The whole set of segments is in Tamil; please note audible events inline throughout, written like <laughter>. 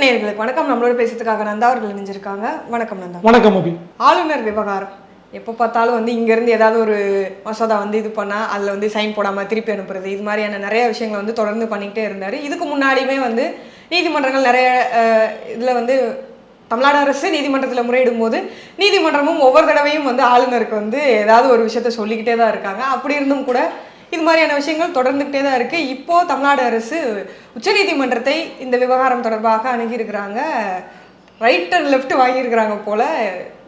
நேர்களுக்கு வணக்கம். நம்மளோட பேசுறதுக்காக நந்தா அவர்கள் இணைஞ்சிருக்காங்க. வணக்கம் நந்தா. வணக்கம் அபி ஆளுநர் விவகாரம். எப்போ பார்த்தாலும் வந்து இங்கேருந்து ஏதாவது ஒரு மசோதா வந்து இது பண்ணால் அதில் வந்து சைன் போடாமல் திருப்பி அனுப்புறது இது மாதிரியான நிறைய விஷயங்களை வந்து தொடர்ந்து பண்ணிக்கிட்டே இருந்தார். இதுக்கு முன்னாடியுமே வந்து நீதிமன்றங்கள் நிறைய இதில் வந்து தமிழ்நாடு அரசு நீதிமன்றத்தில் முறையிடும் போது நீதிமன்றமும் ஒவ்வொரு தடவையும் வந்து ஆளுநருக்கு வந்து ஏதாவது ஒரு விஷயத்த சொல்லிக்கிட்டே தான் இருக்காங்க. அப்படி இருந்தும் கூட இது மாதிரியான விஷயங்கள் தொடர்ந்துகிட்டே தான் இருக்குது இப்போது தமிழ்நாடு அரசு உச்சநீதிமன்றத்தை இந்த விவகாரம் தொடர்பாக அணுகியிருக்கிறாங்க. ரைட் அண்ட் லெஃப்ட் வாங்கியிருக்கிறாங்க போல.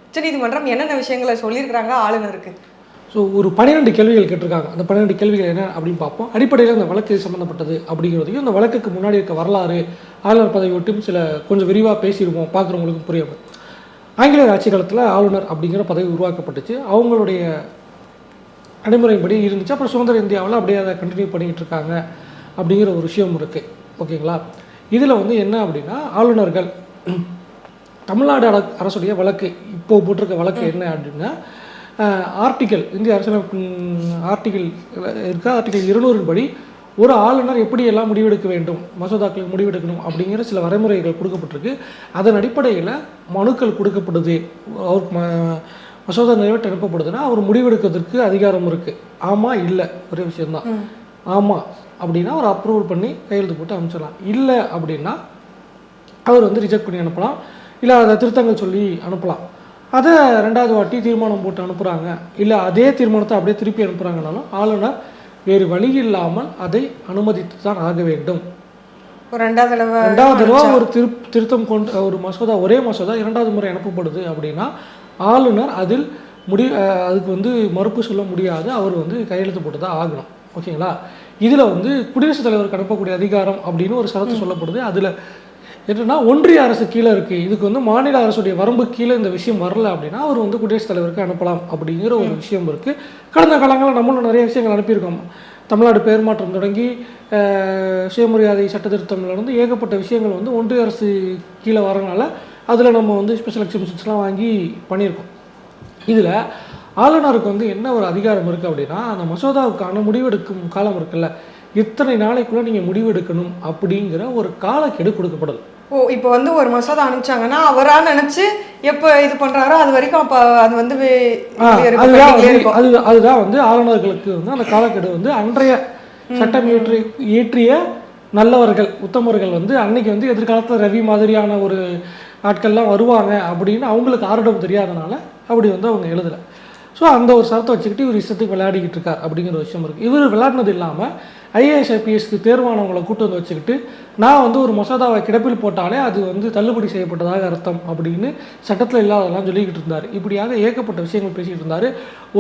உச்சநீதிமன்றம் என்னென்ன விஷயங்களை சொல்லியிருக்கிறாங்க? ஆளுநருக்கு. ஸோ ஒரு பன்னிரெண்டு கேள்விகள் கேட்டிருக்காங்க. அந்த பன்னிரெண்டு கேள்விகள் என்ன அப்படின்னு பார்ப்போம். அடிப்படையில் அந்த வழக்கு சம்மந்தப்பட்டது அப்படிங்கிறதையும் அந்த வழக்குக்கு முன்னாடி இருக்க வரலாறு ஆளுநர் பதவி விட்டும் சில கொஞ்சம் விரிவாக பேசியிருப்போம் பார்க்குறவங்களுக்கு புரியாமல் ஆங்கிலேயர் ஆட்சி காலத்தில் ஆளுநர் அப்படிங்கிற பதவி உருவாக்கப்பட்டுச்சு. அவங்களுடைய நடைமுறைப்படி இருந்துச்சு. அப்புறம் சுதந்திர இந்தியாவில் அப்படியே அதை கண்டினியூ பண்ணிக்கிட்டு இருக்காங்க அப்படிங்கிற ஒரு விஷயம் இருக்குது ஓகேங்களா? இதில் வந்து என்ன அப்படின்னா ஆளுநர்கள் தமிழ்நாடு அர- அரசுடைய வழக்கு இப்போது போட்டிருக்க வழக்கு என்ன அப்படின்னா ஆர்டிக்கல் இந்திய அரசியலமைப்பின் ஆர்டிக்கல் இருக்கா? ஆர்டிக்கல் இருநூறின் படி ஒரு ஆளுநர் எப்படி எல்லாம் முடிவெடுக்க வேண்டும் மசோதாக்கள் முடிவெடுக்கணும் அப்படிங்கிற சில வரைமுறைகள் கொடுக்கப்பட்டிருக்கு. அதன் அடிப்படையில் மனுக்கள் கொடுக்கப்படுது. அவருக்கு மசோதா நிறைவேற்ற அனுப்பப்படுதுன்னா அவர் முடிவெடுக்கிறதுக்கு அதிகாரம் இருக்குது ஆமாம் இல்லை ஒரே விஷயம்தான். ஆமாம் அப்படின்னா அவர் அப்ரூவல் பண்ணி கையெழுத்து போட்டு அனுப்பிச்சிடலாம். இல்லை அப்படின்னா அவர் வந்து ரிஜெக்ட் பண்ணி அனுப்பலாம். இல்லை அதை திருத்தங்கள் சொல்லி அனுப்பலாம். அதை ரெண்டாவது வாட்டி தீர்மானம் போட்டு அனுப்புகிறாங்க இல்லை அதே தீர்மானத்தை அப்படியே திருப்பி அனுப்புகிறாங்கனாலும் ஆளுநர் வேறு வழி இல்லாமல் அதை அனுமதித்து தான் ஆக வேண்டும். ரெண்டாவது தடவை ரெண்டாவது தடவை ஒரு திரு திருத்தம் கொண்டு ஒரு மசோதா ஒரே மசோதா இரண்டாவது முறை அனுப்பப்படுது அப்படின்னா ஆளுநர் அதில் முடி அதுக்கு வந்து மறுப்பு சொல்ல முடியாது. அவர் வந்து கையெழுத்து போட்டு தான் ஆகணும். ஓகேங்களா? இதில் வந்து குடியரசுத் தலைவருக்கு அனுப்பக்கூடிய அதிகாரம் அப்படின்னு ஒரு சரத்து சொல்லப்படுது. அதில் என்னன்னா ஒன்றிய அரசு கீழே இருக்குது இதுக்கு வந்து மாநில அரசுடைய வரம்பு கீழே இந்த விஷயம் வரல அப்படின்னா அவர் வந்து குடியரசுத் தலைவருக்கு அனுப்பலாம் அப்படிங்கிற ஒரு விஷயம் இருக்குது கடந்த காலங்களில் நம்மளும் நிறைய விஷயங்கள் அனுப்பியிருக்கோம். தமிழ்நாடு பெயர் மாற்றம் தொடங்கி சுயமரியாதை சட்டத்திருத்தம்ல இருந்து ஏகப்பட்ட விஷயங்கள் வந்து ஒன்றிய அரசு கீழே வரனால அதில் நம்ம வந்து ஸ்பெஷல் எக்ஸிபிஷன்ஸ்லாம் வாங்கி பண்ணியிருக்கோம். இதில் ஆளுநருக்கு வந்து என்ன ஒரு அதிகாரம் இருக்குது அப்படின்னா அந்த மசோதாவுக்கான முடிவெடுக்கும் காலம் இருக்குல்ல. இத்தனை நாளைக்குள்ளே நீங்கள் முடிவெடுக்கணும் அப்படிங்கிற ஒரு காலக்கெடு கொடுக்கப்படுது. ஓ இப்போ வந்து ஒரு மசோதா அனுப்பிச்சாங்கன்னா அவரா நினைச்சு எப்போ இது பண்றாரோ அது வரைக்கும் அப்போ அது வந்து. அது அதுதான் வந்து ஆளுநர்களுக்கு வந்து அந்த காலக்கெடு வந்து அன்றைய சட்டம் இயற்றி இயற்றிய நல்லவர்கள் உத்தமர்கள் வந்து அன்னைக்கு வந்து எதிர்காலத்தில் ரவி மாதிரியான ஒரு ஆட்கள்லாம் வருவாங்க அப்படின்னு அவங்களுக்கு ஆர்டம் தெரியாதனால அப்படி வந்து அவங்க எழுதலை. ஸோ அந்த ஒரு சரத்தை வச்சுக்கிட்டு இவர் இஷ்டத்துக்கு விளையாடிக்கிட்டு இருக்கார் அப்படிங்கிற விஷயம் இருக்குது இவர் விளையாடினது இல்லாமல் ஐஏஎஸ் ஐபிஎஸ்க்கு தேர்வானவங்களை கூட்டு வந்து வச்சுக்கிட்டு நான் வந்து ஒரு மசோதாவை கிடப்பில் போட்டாலே அது வந்து தள்ளுபடி செய்யப்பட்டதாக அர்த்தம் அப்படின்னு சட்டத்தில் இல்லாததெல்லாம் சொல்லிக்கிட்டு இருந்தார். இப்படியாக ஏகப்பட்ட விஷயங்கள் பேசிக்கிட்டு இருந்தார்.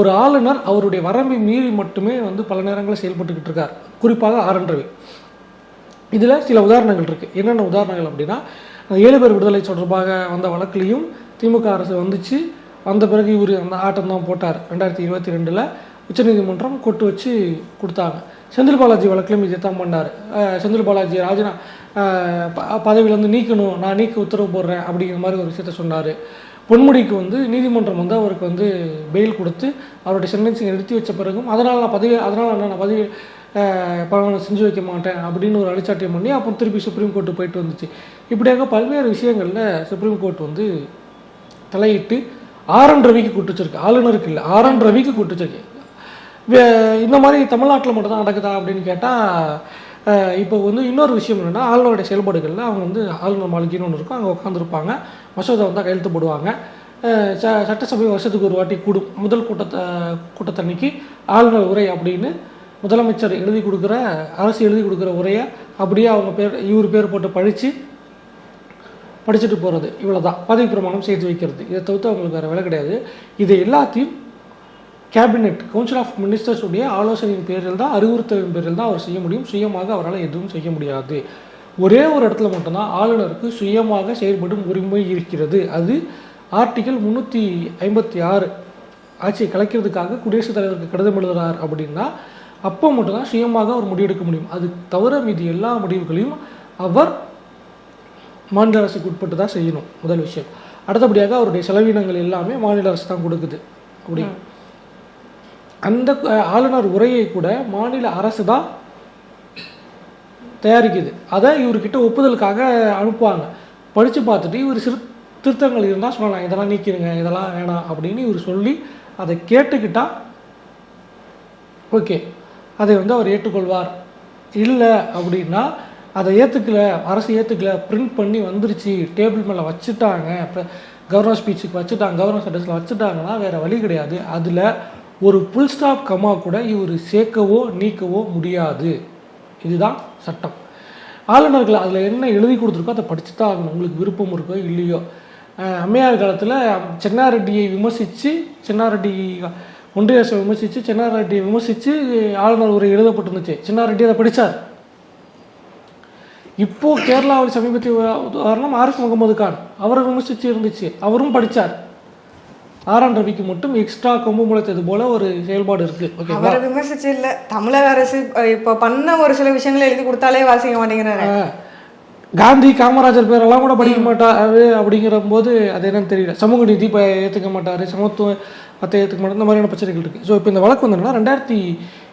ஒரு ஆளுநர் அவருடைய வரம்பை மீறி மட்டுமே வந்து பல நேரங்களில் செயல்பட்டுக்கிட்டு இருக்கார். குறிப்பாக ஆர் என் ரவி இதில் சில உதாரணங்கள் இருக்குது என்னென்ன உதாரணங்கள் அப்படின்னா ஏழு பேர் விடுதலை தொடர்பாக வந்த வழக்குலையும் திமுக அரசு வந்துச்சு. வந்த பிறகு இவர் அந்த ஆட்டம் தான் போட்டார். ரெண்டாயிரத்தி இருபத்தி ரெண்டில் உச்சநீதிமன்றம் கொட்டு வச்சு கொடுத்தாங்க. செந்தில் பாலாஜி வழக்கிலும் இதை தான் பண்ணார் செந்தில் பாலாஜி ராஜினா ப- பதவியிலேருந்து நீக்கணும் நான் நீக்க உத்தரவு போடுறேன் அப்படிங்கிற மாதிரி ஒரு விஷயத்த சொன்னார். பொன்முடிக்கு வந்து நீதிமன்றம் வந்து அவருக்கு வந்து பெயில் கொடுத்து அவருடைய சென்டென்சிங் நிறுத்தி வச்ச பிறகும் அதனால் நான் பதவி அதனால் என்ன நான் பதவி பலனை செஞ்சு வைக்க மாட்டேன் அப்படின்னு ஒரு அழிச்சாட்டியம் பண்ணி அப்புறம் திருப்பி சுப்ரீம் கோர்ட்டு போயிட்டு வந்துச்சு. இப்படியாக பல்வேறு விஷயங்களில் சுப்ரீம் கோர்ட் வந்து தலையிட்டு ஆர் என் ரவிக்கு கூட்டுச்சிருக்கு ஆளுநருக்கு இல்லை. ஆர் என் ரவிக்கு கூட்டுச்சிருக்கு இந்த மாதிரி தமிழ்நாட்டில் மட்டும் தான் நடக்குதா அப்படின்னு கேட்டால் இப்போ வந்து இன்னொரு விஷயம் என்னென்னா ஆளுநருடைய செயல்பாடுகளில் அவங்க வந்து ஆளுநர் மாளிகைன்னு ஒன்று இருக்கும். அங்கே உட்காந்துருப்பாங்க மசோதா வந்தால் கையெழுத்து போடுவாங்க. ச சட்டசபை வருஷத்துக்கு ஒரு வாட்டி கூடும். முதல் கூட்டத்தை கூட்டத்தன்னைக்கு ஆளுநர் உரை அப்படின்னு முதலமைச்சர் எழுதி கொடுக்குற அரசு எழுதி கொடுக்குற உரையை அப்படியே அவங்க பேர் இவர் பேர் போட்டு பழித்து படிச்சுட்டு போகிறது இவ்வளோ தான் பதவி பிரமாணம் செய்து வைக்கிறது. இதை தவிர்த்து அவங்களுக்கு வேறு வேலை கிடையாது. இது எல்லாத்தையும் கேபினெட் கவுன்சில் ஆஃப் மினிஸ்டர்ஸ் உடைய ஆலோசனையின் பேரில் தான் அறிவுறுத்தலின் பேரில் தான் அவர் செய்ய முடியும். சுயமாக அவரால் எதுவும் செய்ய முடியாது. ஒரே ஒரு இடத்துல மட்டும்தான் ஆளுநருக்கு சுயமாக செயல்படும் உரிமை இருக்கிறது. அது ஆர்டிகல் முந்நூற்றி ஐம்பத்தி ஆறு ஆட்சியை கலைக்கிறதுக்காக குடியரசுத் தலைவருக்கு கடிதம் எழுதுகிறார் அப்படின்னா அப்போ மட்டும்தான் சுயமாக அவர் முடிவெடுக்க முடியும். அது தவிர மீது எல்லா முடிவுகளையும் அவர் மாநில அரசுக்கு உட்பட்டு தான் செய்யணும் முதல் விஷயம். அடுத்தபடியாக அவருடைய செலவினங்கள் எல்லாமே மாநில அரசு தான் கொடுக்குது. அப்படி. அந்த ஆளுநர் உரையை கூட மாநில அரசு தான் தயாரிக்குது. அதை இவர்கிட்ட ஒப்புதலுக்காக அனுப்புவாங்க. படித்து பார்த்துட்டு இவர் சிறு திருத்தங்கள் இருந்தால் சொல்லலாம் இதெல்லாம் நீக்கிடுங்க இதெல்லாம் வேணாம் அப்படின்னு இவர் சொல்லி அதை கேட்டுக்கிட்டா ஓகே. அதை வந்து அவர் ஏற்றுக்கொள்வார். இல்லை அப்படின்னா அதை ஏற்றுக்கல அரசு ஏற்றுக்கல பிரிண்ட் பண்ணி வந்துருச்சு டேபிள் மேலே வச்சுட்டாங்க இப்போ கவர்னர் ஸ்பீச்சுக்கு வச்சுட்டாங்க கவர்னர் ஸ்டேட்டஸில் வச்சுட்டாங்கன்னா வேறு வழி கிடையாது. அதில் ஒரு புல் ஸ்டாப் கமா கூட இவர் சேர்க்கவோ நீக்கவோ முடியாது. இதுதான் சட்டம். ஆளுநர்கள் அதில் என்ன எழுதி கொடுத்துருக்கோ அதை படிச்சு தான் ஆகணும். உங்களுக்கு விருப்பம் இருக்கோ இல்லையோ. அம்மையார் காலத்தில் சென்னாரெட்டியை விமர்சித்து சென்னாரெட்டி ஒன்றிய அரசை விமர்சித்து சென்னாரெட்டியை விமர்சித்து ஆளுநர் உரை எழுதப்பட்டிருந்துச்சு. சென்னாரெட்டி அதை படித்தார் இப்போ கேரளாவில் சமீபத்திய உதாரணம் ஆரிஃப் முகமது கான். அவரை விமர்சித்து இருந்துச்சு. அவரும் படித்தார் ஆர் ரவிக்கு மட்டும் எக்ஸ்ட்ரா கொம்பு முளைத்தது போல ஒரு செயல்பாடு இருக்கு. அவரை விமர்சிச்சு இல்ல. தமிழக அரசு இப்ப பண்ண ஒரு சில விஷயங்களை எழுதி கொடுத்தாலே வாசிக்க மாட்டேங்கிறாரு. காந்தி காமராஜர் பேரெல்லாம் கூட படிக்க மாட்டாரு அப்படிங்கிற போது அது என்னன்னு தெரியல. சமூக நீதி இப்போ ஏற்றுக்க மாட்டார். சமத்துவம் மற்ற ஏற்றுக்க மாட்டார். இந்த மாதிரியான பிரச்சனைகள் இருக்குது ஸோ இப்போ இந்த வழக்கு வந்தோம்னா ரெண்டாயிரத்தி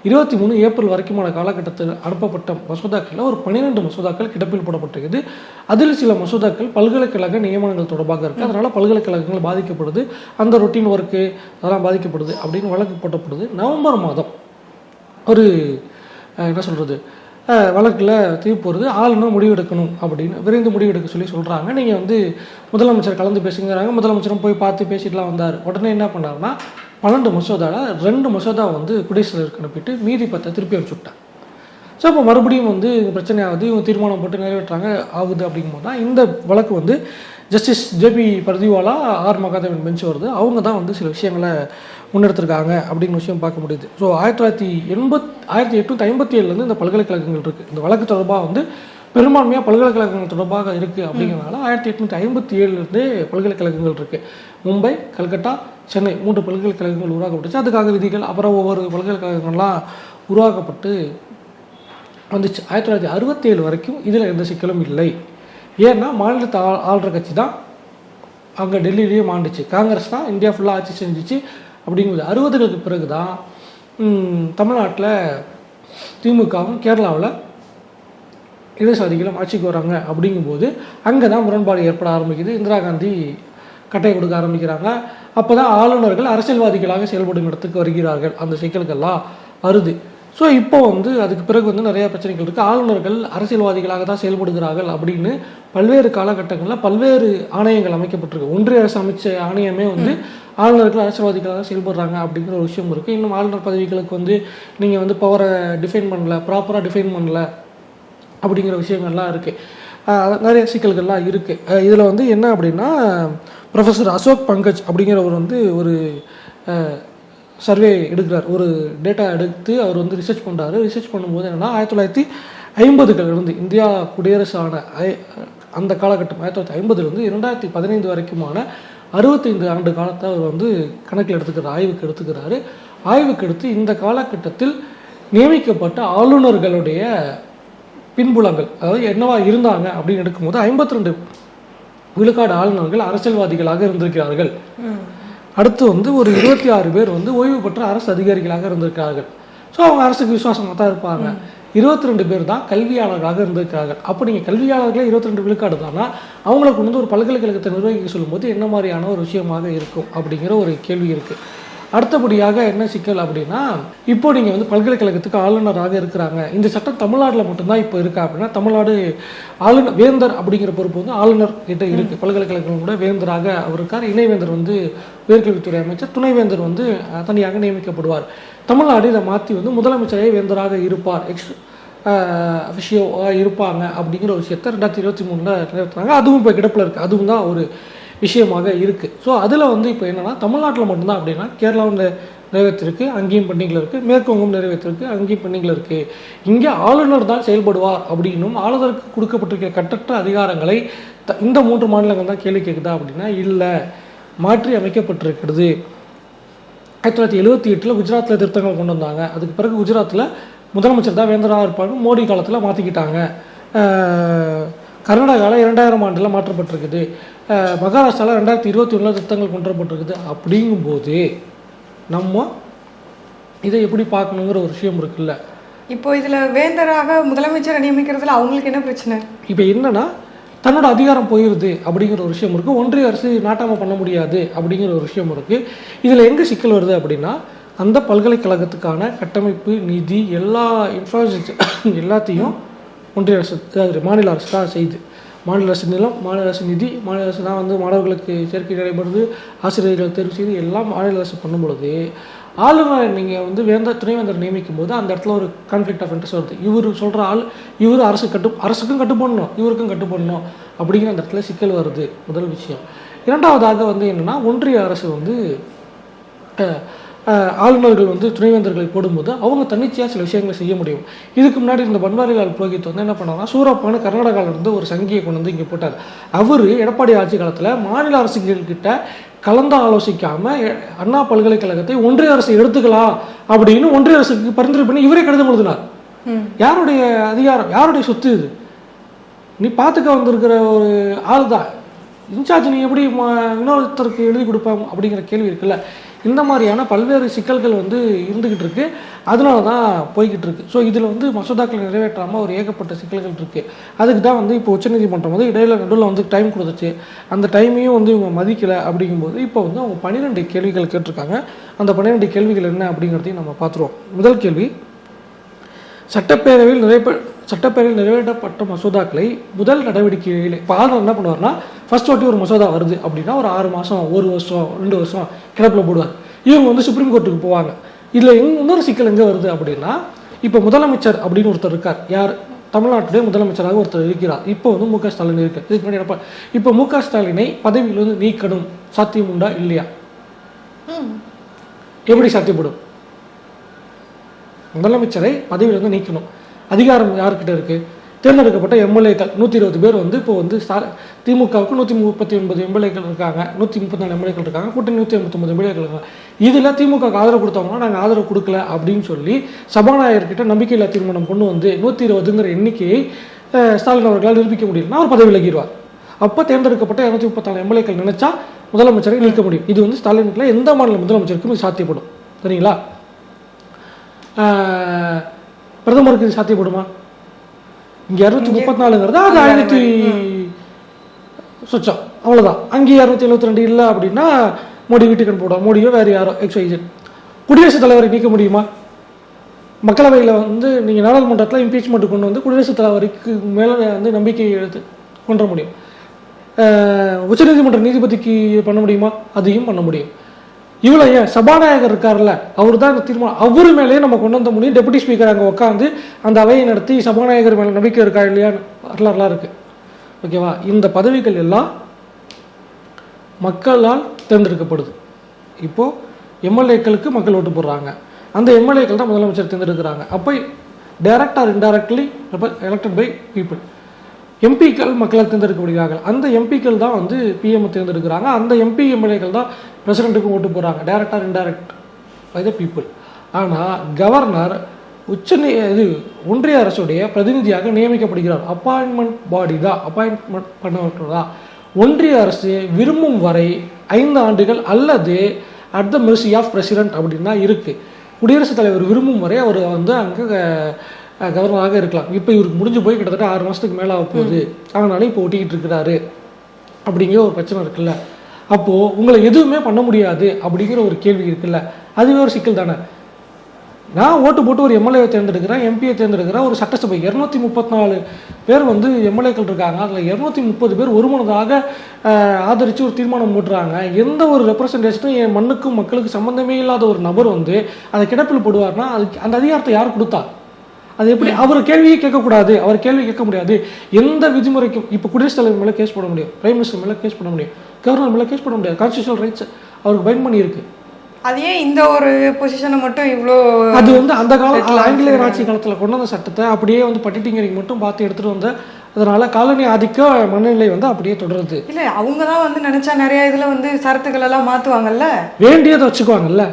இருபத்தி மூணு ஏப்ரல் வரைக்குமான காலகட்டத்தில் அனுப்பப்பட்ட மசோதாக்களில் ஒரு பன்னிரெண்டு மசோதாக்கள் கிடப்பில் போடப்பட்டிருக்குது. அதில் சில மசோதாக்கள் பல்கலைக்கழக நியமனங்கள் தொடர்பாக இருக்குது அதனால் பல்கலைக்கழகங்கள் பாதிக்கப்படுது. அந்த ரொட்டீன் ஒர்க்கு அதெல்லாம் பாதிக்கப்படுது அப்படின்னு வழக்கு போட்டப்படுது. நவம்பர் மாதம் ஒரு அஹ், என்ன சொல்கிறது வழக்கில் தீர்ப்பு வருது. ஆளுநர் முடிவெடுக்கணும் அப்படின்னு விரைந்து முடிவெடுக்க சொல்லி சொல்கிறாங்க நீங்கள் வந்து முதலமைச்சர் கலந்து பேசுங்கிறாங்க. முதலமைச்சரும் போய் பார்த்து பேசிட்டுலாம் வந்தார். உடனே என்ன பண்ணாருன்னா பன்னெண்டு மசோதாவில் ரெண்டு மசோதா வந்து குடியரசுத் தலைவருக்கு அனுப்பிட்டு மீதி பத்தை திருப்பி அனுப்பிச்சு ஸோ அப்போ மறுபடியும் வந்து இது பிரச்சனை ஆகுது இவங்க தீர்மானம் போட்டு நிறைவேற்றாங்க ஆகுது அப்படிங்கும்போது தான் இந்த வழக்கு வந்து justice JP Pardiwala R Mahadevan bench வருது. அவங்க தான் வந்து சில விஷயங்களை முன்னெடுத்திருக்காங்க அப்படிங்கிற விஷயம் பார்க்க முடியுது. ஸோ ஆயிரத்தி தொள்ளாயிரத்தி எண்பத் ஆயிரத்தி எட்நூற்றி ஐம்பத்தி ஏழுலேருந்து இந்த பல்கலைக்கழகங்கள் இருக்குது இந்த வழக்கு தொடர்பாக வந்து பெரும்பான்மையாக பல்கலைக்கழகங்கள் தொடர்பாக இருக்குது அப்படிங்கிறனால ஆயிரத்தி எட்நூற்றி ஐம்பத்தி ஏழுலேருந்தே பல்கலைக்கழகங்கள் இருக்குது மும்பை கல்கட்டா சென்னை மூன்று பல்கலைக்கழகங்கள் உருவாக்கப்பட்டுச்சு அதுக்காக விதிகள் அப்புறம் ஒவ்வொரு பல்கலைக்கழகங்கள்லாம் உருவாக்கப்பட்டு வந்துச்சு. ஆயிரத்தி தொள்ளாயிரத்தி அறுபத்தேழு வரைக்கும் இதில் எந்த சிக்கலும் இல்லை. ஏன்னா மாநிலத்தை ஆள் ஆள்ற கட்சி தான் அங்கே டெல்லியிலேயே மாண்டுச்சு. காங்கிரஸ் தான் இந்தியா ஃபுல்லாக ஆட்சி செஞ்சுச்சு அப்படிங்கிறது அறுபதுகளுக்கு பிறகு தான் தமிழ்நாட்டில் திமுகவும் கேரளாவில் இடதுசாரிகளும் ஆட்சிக்கு வராங்க அப்படிங்கும்போது அங்கே தான் முரண்பாடு ஏற்பட ஆரம்பிக்குது. இந்திரா காந்தி கட்டை கொடுக்க ஆரம்பிக்கிறாங்க. அப்போ தான் ஆளுநர்கள் அரசியல்வாதிகளாக செயல்படும் இடத்துக்கு வருகிறார்கள். அந்த சிக்கல்கள்லாம் வருது. ஸோ இப்போ வந்து அதுக்கு பிறகு வந்து நிறைய பிரச்சனைகள் இருக்குது ஆளுநர்கள் அரசியல்வாதிகளாக தான் செயல்படுகிறார்கள் அப்படின்னு பல்வேறு காலகட்டங்களில் பல்வேறு ஆணையங்கள் அமைக்கப்பட்டிருக்கு. ஒன்றிய அரசு அமைச்ச ஆணையமே வந்து ஆளுநர்கள் அரசியல்வாதிகளாக செயல்படுறாங்க அப்படிங்கிற ஒரு விஷயம் இருக்குது இன்னும் ஆளுநர் பதவிகளுக்கு வந்து நீங்கள் வந்து பவரை டிஃபைன் பண்ணல ப்ராப்பராக டிஃபைன் பண்ணல அப்படிங்கிற விஷயங்கள்லாம் இருக்குது நிறைய சிக்கல்கள்லாம் இருக்குது இதில் வந்து என்ன அப்படின்னா ப்ரொஃபஸர் அசோக் பங்கஜ் அப்படிங்கிறவர் வந்து ஒரு சர்வே எடுக்கிறார். ஒரு டேட்டா எடுத்து அவர் வந்து ரிசர்ச் பண்ணுறாரு ரிசர்ச் பண்ணும்போது என்னென்னா ஆயிரத்தி தொள்ளாயிரத்தி ஐம்பதுகள் இருந்து இந்தியா குடியரசான அந்த காலகட்டம் ஆயிரத்தி தொள்ளாயிரத்தி ஐம்பதுலேருந்து இரண்டாயிரத்தி பதினைந்து வரைக்குமான அறுபத்தைந்து ஆண்டு காலத்தை அவர் வந்து கணக்கில் எடுத்துக்கிறார் ஆய்வுக்கு எடுத்துக்கிறாரு. ஆய்வுக்கு எடுத்து இந்த காலகட்டத்தில் நியமிக்கப்பட்ட ஆளுநர்களுடைய பின்புலங்கள். அதாவது என்னவா இருந்தாங்க அப்படின்னு எடுக்கும்போது ஐம்பத்தி ரெண்டு விழுக்காடு ஆளுநர்கள் அரசியல்வாதிகளாக இருந்திருக்கிறார்கள். அடுத்து வந்து ஒரு இருபத்தி ஆறு பேர் வந்து ஓய்வு பெற்ற அரசு அதிகாரிகளாக இருந்திருக்கிறார்கள். ஸோ அவங்க அரசுக்கு விசுவாசமாக தான் இருப்பாங்க. இருபத்தி ரெண்டு பேர் தான் கல்வியாளர்களாக இருந்திருக்கிறார்கள். அப்போ நீங்கள் கல்வியாளர்களே இருபத்தி ரெண்டு விழுக்காடு தானா? அவங்களுக்கு கொண்டு வந்து ஒரு பல்கலைக்கழகத்தை நிர்வகிக்க சொல்லும்போது என்ன மாதிரியான ஒரு விஷயமாக இருக்கும் அப்படிங்கிற ஒரு கேள்வி இருக்குது அடுத்தபடியாக என்ன சிக்கல் அப்படின்னா இப்போ நீங்கள் வந்து பல்கலைக்கழகத்துக்கு ஆளுநராக இருக்கிறாங்க. இந்த சட்டம் தமிழ்நாட்டில் மட்டும்தான் இப்போ இருக்கா அப்படின்னா தமிழ்நாடு ஆளுநர் வேந்தர் அப்படிங்கிற பொறுப்பு வந்து ஆளுநர் கிட்ட இருக்குது பல்கலைக்கழகம் கூட வேந்தராக அவர் இருக்கார். இணைவேந்தர் வந்து உயர்கல்வித்துறை அமைச்சர் துணைவேந்தர் வந்து தனியாக நியமிக்கப்படுவார். தமிழ்நாடு இதை மாற்றி வந்து முதலமைச்சரே வேந்தராக இருப்பார். எக்ஸ் விஷயோ இருப்பாங்க அப்படிங்கிற ஒரு விஷயத்தை ரெண்டாயிரத்தி இருபத்தி மூணில் நிறைவேற்றினாங்க அதுவும் இப்போ கிடப்பில் இருக்குது அதுவும் தான் ஒரு விஷயமாக இருக்குது ஸோ அதில் வந்து இப்போ என்னென்னா தமிழ்நாட்டில் மட்டும்தான் அப்படின்னா கேரளாவில் நிறைவேற்றிருக்கு அங்கேயும் பெண்டிங்கில் இருக்குது மேற்குவங்கம் நிறைவேற்றிருக்கு அங்கேயும் பெண்டிங்கில் இருக்குது இங்கே ஆளுநர் தான் செயல்படுவார் அப்படின்னும் ஆளுநருக்கு கொடுக்கப்பட்டிருக்கிற கட்டற்ற அதிகாரங்களை த- இந்த மூன்று மாநிலங்கள் தான் கேள்வி கேட்குதா அப்படின்னா இல்லை. மாற்றி அமைக்கப்பட்டிருக்கிறது. ஆயிரத்தி தொள்ளாயிரத்தி எழுபத்தி எட்டில் குஜராத்தில் திருத்தங்கள் கொண்டு வந்தாங்க. அதுக்கு பிறகு குஜராத்தில் முதலமைச்சர் தான் வேந்தராக இருப்பாங்க மோடி காலத்தில் மாற்றிக்கிட்டாங்க கர்நாடகாவில் இரண்டாயிரம் ஆண்டில் மாற்றப்பட்டிருக்குது. மகாராஷ்டிராவில் ரெண்டாயிரத்தி இருபத்தி ஒன்றில் திருத்தங்கள் கொண்டு வரப்பட்டிருக்குது அப்படிங்கும்போது நம்ம இதை எப்படி பார்க்கணுங்கிற ஒரு விஷயம் இருக்குல்ல. இப்போ இதுல வேந்தராக முதலமைச்சரை நியமிக்கிறதுல அவங்களுக்கு என்ன பிரச்சனை? இப்போ என்னன்னா தன்னோட அதிகாரம் போயிடுது அப்படிங்கிற ஒரு விஷயம் இருக்குது ஒன்றிய அரசு நாட்டாமல் பண்ண முடியாது அப்படிங்கிற ஒரு விஷயம் இருக்குது இதில் எங்கே சிக்கல் வருது அப்படின்னா அந்த பல்கலைக்கழகத்துக்கான கட்டமைப்பு நிதி எல்லா இன்ஃப்ராஸ்ட்ரக்சர் எல்லாத்தையும் ஒன்றிய அரசுக்கு அது மாநில அரசு தான் செய்யுது மாநில அரசு நிலம் மாநில அரசு நிதி மாநில அரசு தான் வந்து மாணவர்களுக்கு சேர்க்கை நடைபெறுது ஆசிரியர்கள் தேர்வு செய்து எல்லாம் மாநில அரசு பண்ணும் பொழுது ஆளுநர் நீங்கள் வந்து வேந்தர் துணைவேந்தர் நியமிக்கும் போது அந்த இடத்துல ஒரு கான்ஃப்ளிக்ட் ஆஃப் இன்ட்ரெஸ்ட் வருது. இவர் சொல்கிற ஆள் இவர் அரசு கட்டு அரசுக்கும் கட்டுப்படணும் இவருக்கும் கட்டுப்படணும் அப்படிங்கிற அந்த இடத்துல சிக்கல் வருது முதல் விஷயம். இரண்டாவதாக வந்து என்னென்னா ஒன்றிய அரசு வந்து ஆளுநர்கள் வந்து துணைவேந்தர்களை போடும்போது அவங்க தன்னிச்சையாக சில விஷயங்களை செய்ய முடியும். இதுக்கு முன்னாடி இந்த பன்வாரிலால் புரோஹித் வந்து என்ன பண்ணாங்கன்னா சூரப்பான்னு கர்நாடகாவில் இருந்து ஒரு சங்கியை கொண்டு வந்து இங்கே போட்டார். அவர் எடப்பாடி ஆட்சி காலத்தில் மாநில அரசுகள்கிட்ட கலந்து ஆலோசிக்காம எ- அண்ணா பல்கலைக்கழகத்தை ஒன்றிய அரசு எடுத்துக்கலாம் அப்படின்னு ஒன்றிய அரசுக்கு பரிந்துரை பண்ணி இவரே கடிதம் எழுதினார். யாருடைய அதிகாரம்? யாருடைய சொத்து இது? நீ பார்த்துக்க வந்திருக்கிற ஒரு ஆள் தான் இன்சார்ஜ் நீ எப்படி இன்னொருத்தருக்கு எழுதி கொடுப்பாங்க அப்படிங்கிற கேள்வி இருக்குல்ல? இந்த மாதிரியான பல்வேறு சிக்கல்கள் வந்து இருந்துக்கிட்டு இருக்கு. அதனால தான் போய்கிட்டு இருக்கு. ஸோ இதில் வந்து மசோதாக்களை நிறைவேற்றாமல் ஒரு ஏகப்பட்ட சிக்கல்கள் இருக்கு. அதுக்கு தான் வந்து இப்போ உச்சநீதிமன்றம் வந்து இடையில நடுவில் வந்து டைம் கொடுத்துச்சு. அந்த டைமையும் வந்து இவங்க மதிக்கலை அப்படிங்கும்போது இப்போ வந்து அவங்க பன்னிரெண்டு கேள்விகள் கேட்டிருக்காங்க. அந்த பன்னிரெண்டு கேள்விகள் என்ன அப்படிங்கிறதையும் நம்ம பார்த்துருவோம். முதல் கேள்வி சட்டப்பேரவையில் நிறைவேற்ற சட்டப்பேரவையில் நிறைவேற்றப்பட்ட மசோதாக்களை முதல் நடவடிக்கையில் ஆளுநர் என்ன பண்ணுவார்னா ஃபர்ஸ்ட் வாட்டி ஒரு மசோதா வருது அப்படின்னா ஒரு ஆறு மாதம் ஒரு வருஷம் ரெண்டு வருஷம் கிடப்பில் போடுவார். இவங்க வந்து சுப்ரீம் கோர்ட்டுக்கு போவாங்க. இதில் எங் இன்னொரு சிக்கல் எங்கே வருது அப்படின்னா இப்போ முதலமைச்சர் அப்படின்னு ஒருத்தர் இருக்கார். யார்? தமிழ்நாட்டுடைய முதலமைச்சராக ஒருத்தர் இருக்கிறார். இப்போ வந்து மு க. ஸ்டாலின் இருக்கு. இதுக்கு முன்னாடி இப்போ மு க. ஸ்டாலினை பதவியிலிருந்து நீக்கணும் சாத்தியம் உண்டா இல்லையா? எப்படி சாத்தியப்படும்? முதலமைச்சரை பதவியிலிருந்து நீக்கணும். அதிகாரம் யார்கிட்ட இருக்கு? தேர்ந்தெடுக்கப்பட்ட எம்எல்ஏக்கள். நூற்றி இருபது பேர் வந்து இப்போ வந்து ஸ்டா- திமுகவுக்கு நூற்றி முப்பத்தி ஒன்பது எம்எல்ஏக்கள் இருக்காங்க. நூற்றி முப்பத்தி நாலு எம்எல்ஏக்கள் இருக்காங்க. கூட்டணி நூற்றி ஐம்பத்தொம்பது எம்எல்ஏக்கள் இருக்காங்க. இதில் திமுகவுக்கு ஆதரவு கொடுத்தவங்கன்னா நாங்கள் ஆதரவு கொடுக்கல அப்படின்னு சொல்லி சபாநாயகர்கிட்ட நம்பிக்கையில்லா தீர்மானம் கொண்டு வந்து நூற்றி இருபதுங்கிற எண்ணிக்கையை ஸ்டாலின் அவர்களால் நிரூபிக்க முடியலன்னா அவர் பதவி விலகிடுவார் அப்போ தேர்ந்தெடுக்கப்பட்ட இரநூத்தி முப்பத்தாலு எம்எல்ஏக்கள் நினைச்சா முதலமைச்சரை நீக்க முடியும். இது வந்து ஸ்டாலினுக்குள்ள எந்த மாநில முதலமைச்சருக்கும் இது சாத்தியப்படும். சரிங்களா? பிரதமருக்கு இது சாத்தியப்படுமா? இங்கே இரநூத்தி முப்பத்தி நாலுங்கிறது அது ஆயிரத்தி சொச்சம். அவ்வளோதான் அங்கே இரநூத்தி எழுபத்தி ரெண்டு இல்லை அப்படின்னா மோடி வீட்டுக்கு அனுப்பிவிடும் மோடியோ வேறு யாரோ எக்ஸ் ஒய் குடியரசுத் தலைவரை நீக்க முடியுமா? மக்களவையில் வந்து நீங்கள் நாடாளுமன்றத்தில் இம்பீச்மெண்ட் கொண்டு வந்து குடியரசுத் தலைவருக்கு மேலே வந்து நம்பிக்கை எடுத்து கொண்டு முடியும். உச்சநீதிமன்ற நீதிபதிக்கு பண்ண முடியுமா? அதையும் பண்ண முடியும். இவ்வளோ ஏன்? சபாநாயகர் இருக்கார்ல அவர் தான் இந்த தீர்மானம். அவர் மேலேயே நம்ம கொண்டு வந்த முடியும். டெபுட்டி ஸ்பீக்கர் அங்கே உட்காந்து அந்த அவையை நடத்தி சபாநாயகர் மேலே நம்பிக்கை இருக்கா இல்லையான்னு வரலாறுலாம் இருக்குது ஓகேவா இந்த பதவிகள் எல்லாம் மக்களால் தேர்ந்தெடுக்கப்படுது. இப்போது எம்எல்ஏக்களுக்கு மக்கள் ஓட்டு போடுறாங்க. அந்த எம்எல்ஏக்கள் தான் முதலமைச்சர் தேர்ந்தெடுக்கிறாங்க. அப்போ direct or indirectly elected by people எம்பிக்கள் மக்களால் தேர்ந்தெடுக்கப்படுகிறார்கள். அந்த எம்பிக்கள் தான் வந்து பிஎம் தேர்ந்தெடுக்கிறாங்க. அந்த எம்பி எம்எல்ஏக்கள் தான் பிரசிடென்ட்டுக்கும் ஓட்டு போகிறாங்க டேரக்டாக இன்டைரக்ட் பை த பீப்புள் ஆனால் கவர்னர் உச்ச இது ஒன்றிய அரசுடைய பிரதிநிதியாக நியமிக்கப்படுகிறார். அப்பாயின்மெண்ட் பாடி தான். அப்பாயின்மெண்ட் பண்ணப்பட்டதா ஒன்றிய அரசு விரும்பும் வரை ஐந்து ஆண்டுகள் அல்லது at the mercy of president அப்படின்னு தான் இருக்குது குடியரசுத் தலைவர் விரும்பும் வரை அவர் வந்து அங்கே கவர்னராக இருக்கலாம். இப்போ இவருக்கு முடிஞ்சு போய் கிட்டத்தட்ட ஆறு மாதத்துக்கு மேலே ஆக போகுது. அதனால இப்போ ஒட்டிக்கிட்டு இருக்கிறாரு. அப்படிங்கிற ஒரு பிரச்சனை இருக்குல்ல. அப்போது உங்களை எதுவுமே பண்ண முடியாது அப்படிங்கிற ஒரு கேள்வி இருக்குல்ல. அதுவே ஒரு சிக்கல் தானே. நான் ஓட்டு போட்டு ஒரு எம்எல்ஏவை தேர்ந்தெடுக்கிறேன் எம்பியை தேர்ந்தெடுக்கிறேன் ஒரு சட்டசபை. இரநூத்தி முப்பத்தி நாலு பேர் வந்து எம்எல்ஏக்கள் இருக்காங்க. அதில் இரநூத்தி முப்பது பேர் ஒருமனதாக ஆதரித்து ஒரு தீர்மானம் போட்டுறாங்க எந்த ஒரு ரெப்ரசன்டேஷனும் என் மண்ணுக்கும் மக்களுக்கு சம்மந்தமே இல்லாத ஒரு நபர் வந்து அதை கிடப்பில் போடுவார்னா அதுக்கு அந்த அதிகாரத்தை யார் கொடுத்தா? அது எப்படி? அவர் கேள்வியே கேட்கக்கூடாது. அவர் கேள்வி கேட்க முடியாது. எந்த விதிமுறைக்கும் இப்போ குடியரசுத் தலைவர் மேலே கேஸ் போட முடியும். பிரைம் மினிஸ்டர் மேலே கேஸ் போட முடியும். கவர்னர் மேலே கேஸ் போட முடியாது. கான்ஸ்டியூஷனல் ரைட்ஸ் அவருக்கு பைண்ட் பண்ணி இருக்கு அது ஏன் இந்த ஒரு பொசிஷனை மட்டும் இவ்வளோ அது வந்து அந்த காலம் ஆங்கிலேயர் ஆட்சி காலத்தில் கொண்டு வந்த சட்டத்தை அப்படியே வந்து பட்டிட்டிங்கரிங் மட்டும் பார்த்து எடுத்துட்டு வந்த அதனால காலனி ஆதிக்க மனநிலை வந்து அப்படியே தொடருது. இல்ல அவங்க தான் வந்து நினைச்சா நிறைய இதுல வந்து சரத்துக்கள் எல்லாம் மாத்துவாங்கல்ல? வேண்டியதை வச்சுக்குவாங்கல்ல.